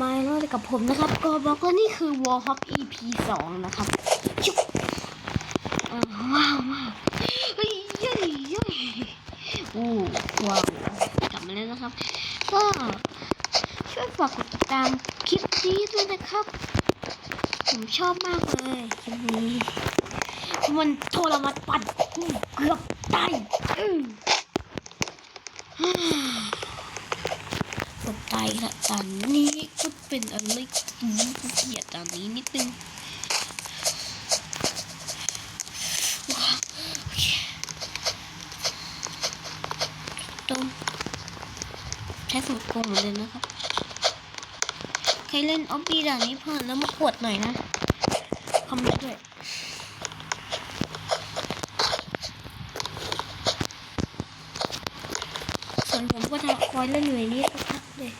มาโน่กับผมนะครับก็บอกว่านี่คือ Wall Hop EP สองนะครับชุบอ่าว้าวมากเฮ้ยเย้ยเย้ยโอ้ว้าวกลับมาแล้วนะครับ ก็ช่วยฝากกดติดตามคลิปนี้ด้วยนะครับ ผมชอบมากเลยคลิปนี้มันโทรมาปั่นกูเกือบตายอือเกือบตายละตอนนี้ ก็เป็นอะไรอืมกูเกียดตอนนี้นิดนึงว้าวโอเคต้องใช้สูตรโกงเหมือนเดิมนะครับ ใครเล่นออบบี้ด่านนี้ผ่านแล้วมากดหน่อยนะคอมเมนต์ด้วยส่วนผมก็ทำคอยเล่นอยู่ในนี้สักพักเลย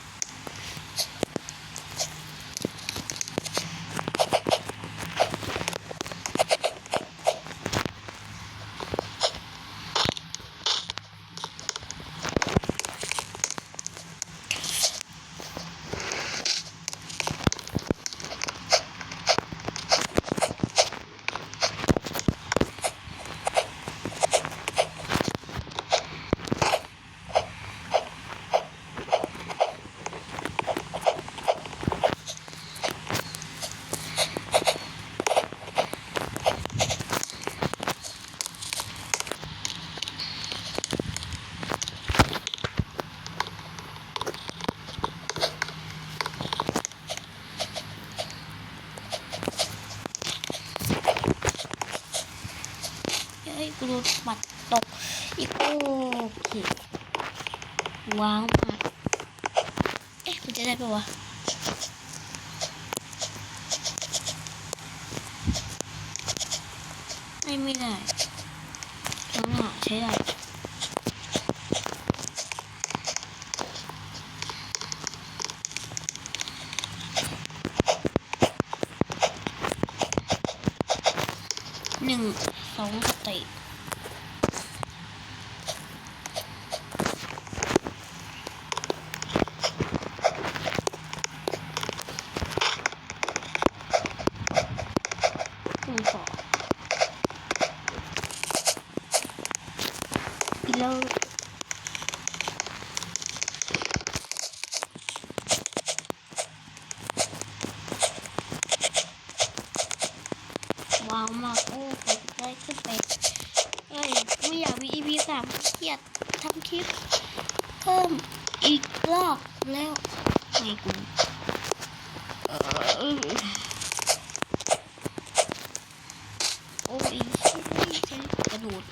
เฮ้ยกูโดตกอีกโอเคว้าวมากเอ๊ะมันจะได้ปะวะไม่ไม่ได้ต้องหาใช้ได้หนึ่งสองสเตจหนึ่งสองอีก แล้วว้าวมากโอ้ไปได้ขึ้นไปเอ้ยไม่อยากมี EP สามเครียดทำคลิป เพิ่มอีกรอบแล้วไงกูเออโอ้ยชิบไม่ใช่กระโดด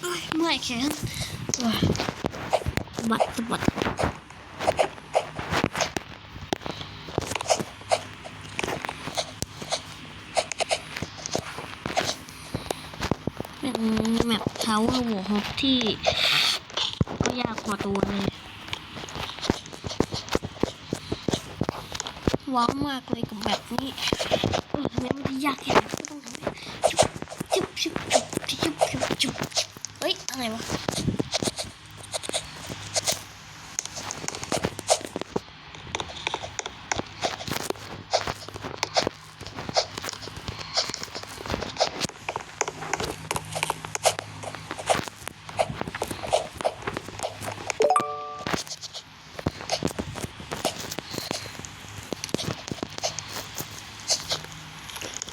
เอ้ยเมื่อยแข นว้าบัดบัดเป็นแมปเวอร์หัวฮอปที่ก็ยากกว่าตัวเลยว้าวมากเลยกับแบบนี้เออทำไมมันจะยากแค่ไหนก็ต้องทำให้จุ๊บจุ๊บจุ๊บจุ๊บจุ๊บจุ๊บจุ๊บ เฮ้ยอะไรวะ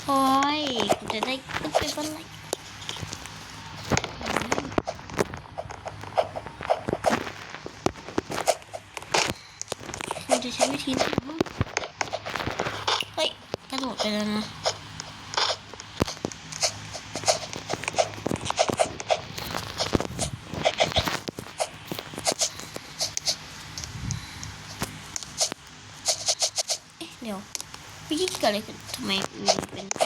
โอ้ยกูจะได้ขึ้นไปบนไหน จะใช้วิธีไหนบ้งเฮ้ย กระโดดไปแล้วนะเอ๊ะเดี๋ยวพี่เกิดอะไรขึ้นทำไมมันเป็น เ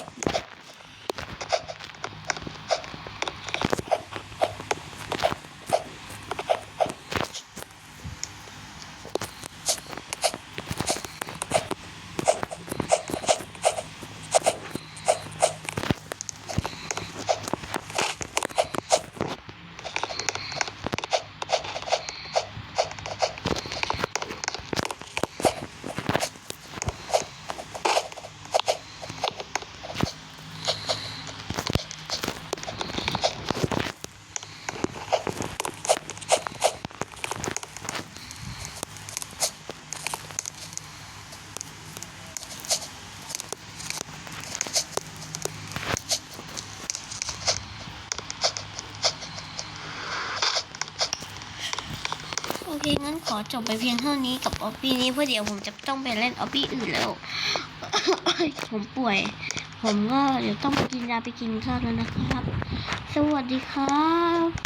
คงั้น ขอจบไปเพียงเท่านี้กับออบบี้นี้เพราะเดี๋ยวผมจะต้องไปเล่นออบบี้อื่นแล้ว ผมป่วย ผมก็เดี๋ยวต้องไปกินยาไปกินข้าวแล้วนะครับ สวัสดีครับ